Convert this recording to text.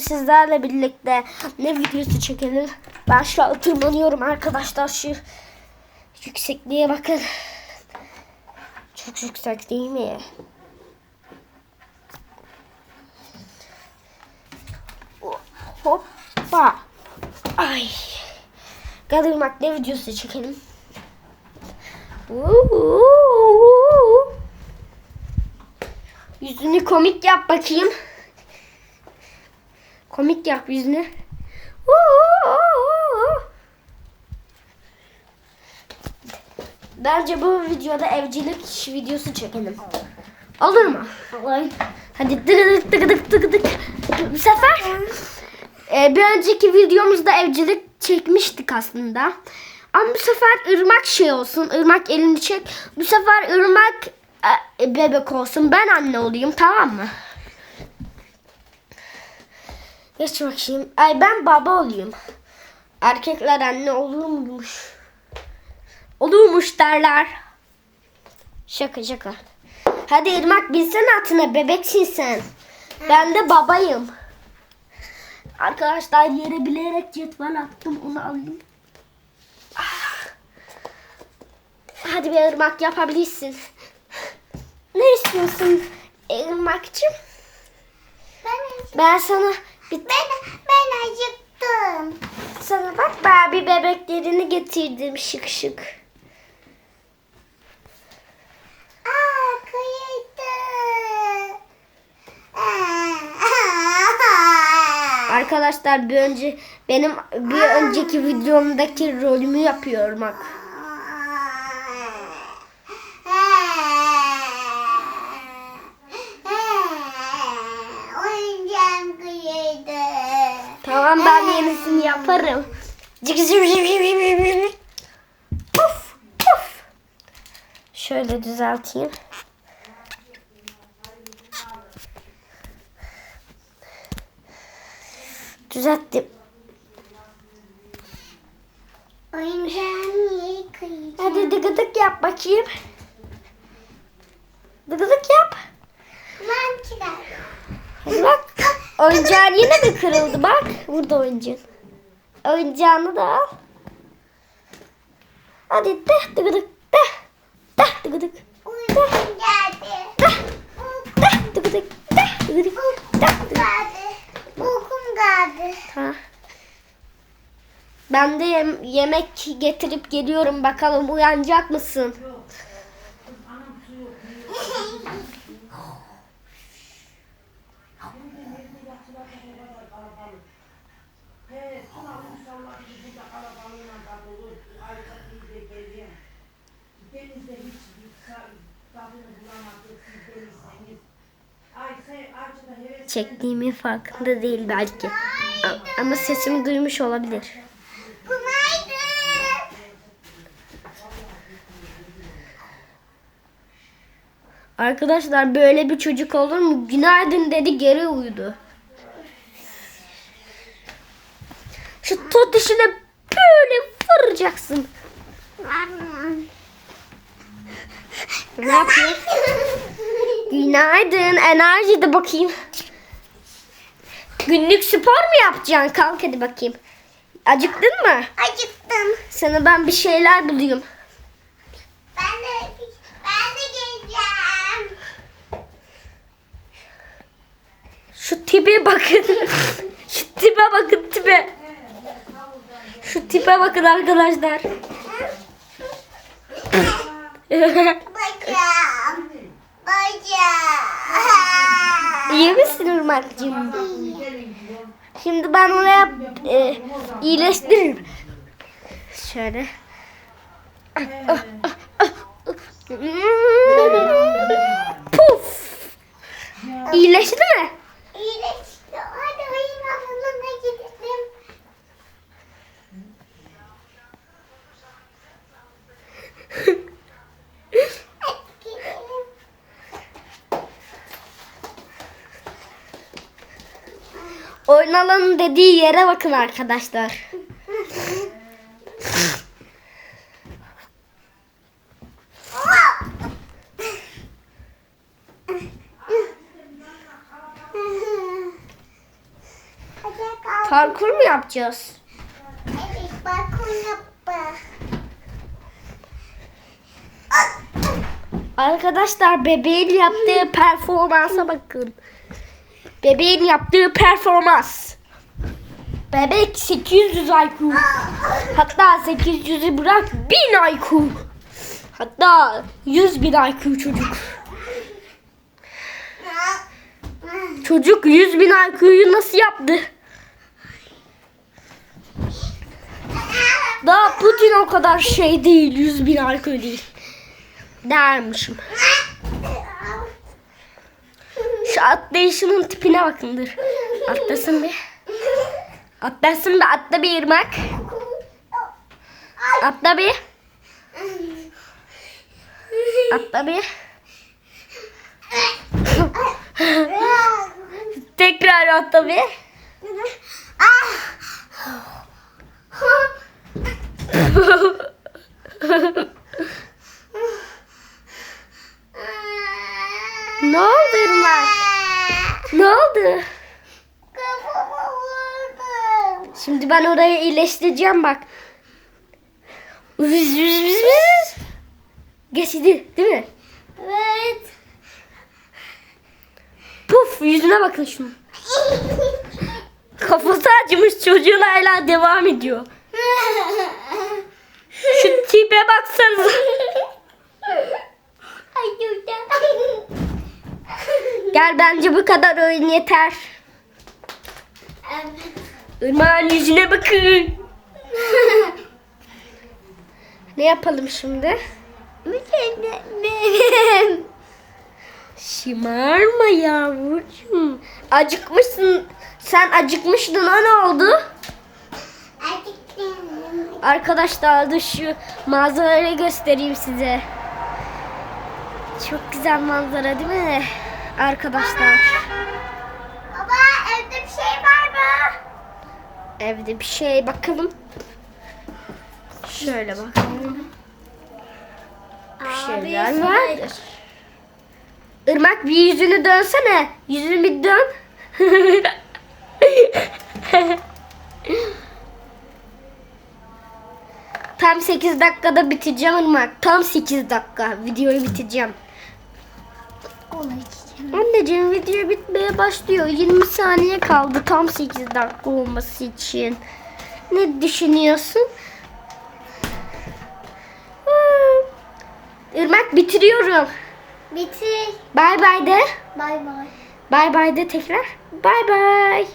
sizlerle birlikte ne videosu çekelim? Ben şu an tırmanıyorum arkadaşlar şu yüksekliğe bakın. Çok yüksek değil mi? Hoppa. Ay. Gadırmak ne videosu çekelim? Yüzünü komik yap bakayım. Komik yap yüzünü. Bence bu videoda evcilik videosu çekelim. Olur mu? Olur. Hadi tık tık tık tık tık. Bu sefer e, bir önceki videomuzda evcilik çekmiştik aslında. Ama bu sefer ırmak şey olsun. ırmak elini çek. Bu sefer ırmak e, bebek olsun. Ben anne olayım tamam mı? Geç bakayım. Ay ben baba olayım. Erkekler anne olur muymuş? Olurmuş derler. Şaka şaka. Hadi Irmak bilsene atına bebeksin sen. Ben de babayım. Arkadaşlar yere bilerek cetvel attım onu alayım. Ah. Hadi bir Irmak yapabilirsin. Ne istiyorsun Irmak'cığım? Ben, Ben sana ben, ben acıktım. sana bak Barbie bebeklerini getirdim şık şık. Aa kıyıydı. Arkadaşlar bir önce benim bir önceki videomdaki rolümü yapıyorum bak. Tamam ben yenisini yaparım. Puf puf. Şöyle düzelteyim. Düzelttim. Hadi dıgıdık yap bakayım. Dıgıdık yap. Ben çıkar. Bak. Oyuncağın yine mi kırıldı bak. Burada oyuncağın. Oyuncağını da al. Hadi de dıgıdık de. De dıgıdık. Uykum geldi. De. De dıgıdık de dıgıdık. De Uykum dıgıdık. geldi. Uykum geldi. Ha. Ben de yem- yemek getirip geliyorum bakalım uyanacak mısın? Heves Çektiğimin farkında değil belki. Ama sesimi duymuş olabilir. Arkadaşlar böyle bir çocuk olur mu? Günaydın dedi geri uyudu. Şu tot işine böyle vuracaksın. Ne yapıyor? Günaydın. Enerji de bakayım. Günlük spor mu yapacaksın? Kalk hadi bakayım. Acıktın mı? Acıktım. Sana ben bir şeyler bulayım. Ben de ben de geleceğim. Şu tipe bakın. Şu tipe bakın tipe. Şu tipe bakın arkadaşlar. Bacağım. Bacağım. İyi misin Irmak'cığım? Şimdi ben oraya e, iyileştiririm. Şöyle. Puf. İyileşti mi? İyileşti. Hadi oyun alanına gidelim. Hadi gidelim. Oyun alanı dediği yere bakın arkadaşlar. Parkur mu yapacağız? Evet balkon yapma. Arkadaşlar bebeğin yaptığı performansa bakın. Bebeğin yaptığı performans. Bebek 800 IQ. Hatta 800'ü bırak 1000 IQ. Hatta 100 bin IQ çocuk. Çocuk 100 bin IQ'yu nasıl yaptı? Daha Putin o kadar şey değil. 100 bin IQ değil. Dermişim. Şu atlayışının tipine bakındır. Atlasın bir. Atlasın bir atla bir irmak. Atla bir. Atla bir. Tekrar atla bir. ne oldu irmak? Ne oldu? Kafama vurdum. Şimdi ben orayı iyileştireceğim bak. Vız vız vız vız. Geçti değil mi? Evet. Puf yüzüne bakın şunun. Kafası acımış çocuğun hala devam ediyor. Şu tipe baksanıza. Gel bence bu kadar oyun yeter. Evet. Irmak'ın yüzüne bakın. Ne yapalım şimdi? Benim. Şımarma yavrucuğum. Acıkmışsın. Sen acıkmıştın o ne oldu? Benim. Arkadaşlar da şu manzarayı göstereyim size. Çok güzel manzara değil mi? Arkadaşlar. Evde bir şey bakalım. Şöyle bakalım. Bir şeyler vardır. Irmak bir yüzünü dönsene. Yüzünü bir dön. Tam 8 dakikada biteceğim Irmak. Tam 8 dakika videoyu bitireceğim. Anneciğim video bitmeye başlıyor. 20 saniye kaldı tam 8 dakika olması için. Ne düşünüyorsun? Hmm. Irmak bitiriyorum. Bitir. Bay bay de. Bay bay. Bay bay de tekrar. Bay bay.